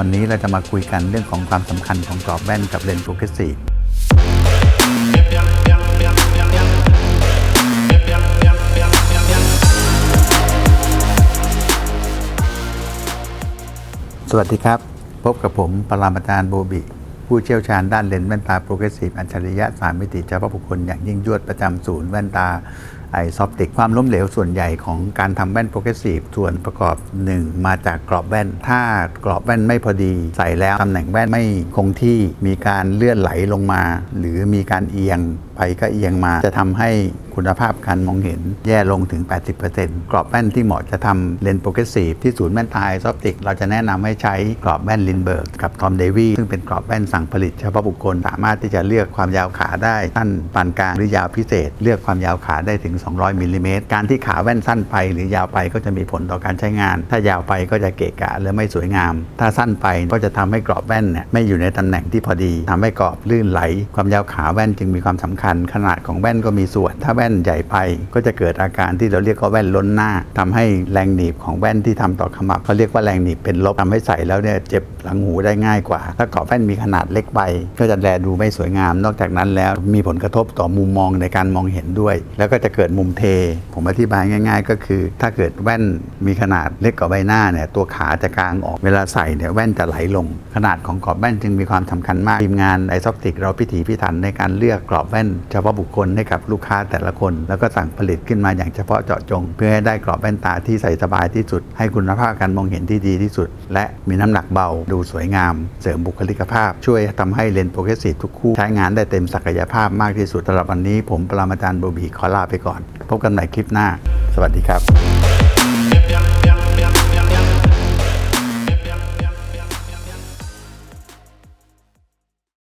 วันนี้เราจะมาคุยกันเรื่องของความสำคัญของกรอบแว่นกับเลนส์โปรเกรสซีฟสวัสดีครับ พบกับผมปรมาจารย์โบบิ ผู้เชี่ยวชาญด้านเลนส์แว่นตาโปรเกรสซีฟอัจฉริยะสามมิติเฉพาะบุคคลอย่างยิ่งยวดประจำศูนย์แว่นตา ไอซอฟติกความล้มเหลวส่วนใหญ่ของการทำแว่นโปรเกรสซีฟส่วนประกอบ 1 มาจากกรอบแว่น ถ้ากรอบแว่นไม่พอดีใส่แล้วตำแหน่งแว่นไม่คงที่มีการเลื่อนไหลลงมา หรือมีการเอียงไปก็เอียงมาจะทำให้คุณภาพการมองเห็นแย่ลงถึง 80%กรอบแว่นที่เหมาะจะทำเลนส์โปรเกรสซีฟที่ศูนย์แว่นตาไอซอฟติก เราจะแนะนำให้ใช้กรอบแว่นลินเบิร์กกับทอมเดวีซึ่งเป็นกรอบแว่นสั่งผลิตเฉพาะบุคคล สามารถที่จะเลือกความยาวขาได้สั้นปานกลางหรือยาวพิเศษ เลือกความยาวขาได้ถึง 200มิลลิเมตรการที่ขาแว่นสั้นไปหรือยาวไปก็จะมีผลต่อการใช้งาน ถ้ายาวไปก็จะเกะกะและไม่สวยงาม ถ้าสั้นไปก็จะทำให้กรอบแว่นเนี่ยไม่อยู่ในตำแหน่งที่พอดีทำให้กรอบลื่นไหล ความยาวขาแว่นจึงมีความสำคัญขนาดของแว่นก็มีส่วน ถ้าแว่นใหญ่ไปก็จะเกิดอาการที่เราเรียกว่าแว่นล้นหน้าทำให้แรงหนีบของแว่นที่ทำต่อขมับเขาเรียกว่าแรงหนีบเป็นลบทำให้ใส่แล้วเนี่ยเจ็บหลังหูได้ง่ายกว่า ถ้ากรอบแว่นมีขนาดเล็กไปก็จะแลดูไม่สวยงาม นอกจากนั้นแล้วมีผลกระทบต่อมุมมองในการมองเห็นด้วย แล้วก็จะเกิดมุมเท ผมอธิบายง่าย ๆ ก็คือ ถ้าเกิดแว่นมีขนาดเล็กกว่าใบหน้าเนี่ยตัวขาจะกางออกเวลาใส่เนี่ยแว่นจะไหลลง ขนาดของกรอบแว่นจึงมีความสำคัญมากทีมงานไอซอฟติกเราพิถีพิถันในการเลือกกรอบแว่นเฉพาะบุคคลให้กับลูกค้าแต่ละคน แล้วก็สั่งผลิตขึ้นมาอย่างเฉพาะเจาะจง เพื่อให้ได้กรอบแว่นตาที่ใส่สบายที่สุด ให้คุณภาพการมองเห็นที่ดีที่สุด และมีน้ำหนักเบาดูสวยงาม เสริมบุคลิกภาพ ช่วยทำให้เลนส์โปรเกรสซีฟทุกคู่ใช้งานได้เต็มศักยภาพมากที่สุดสำหรับวันนี้ ผมปรามาจารย์โบบีขอลาไปก่อน พบกันใหม่คลิปหน้า สวัสดีครับ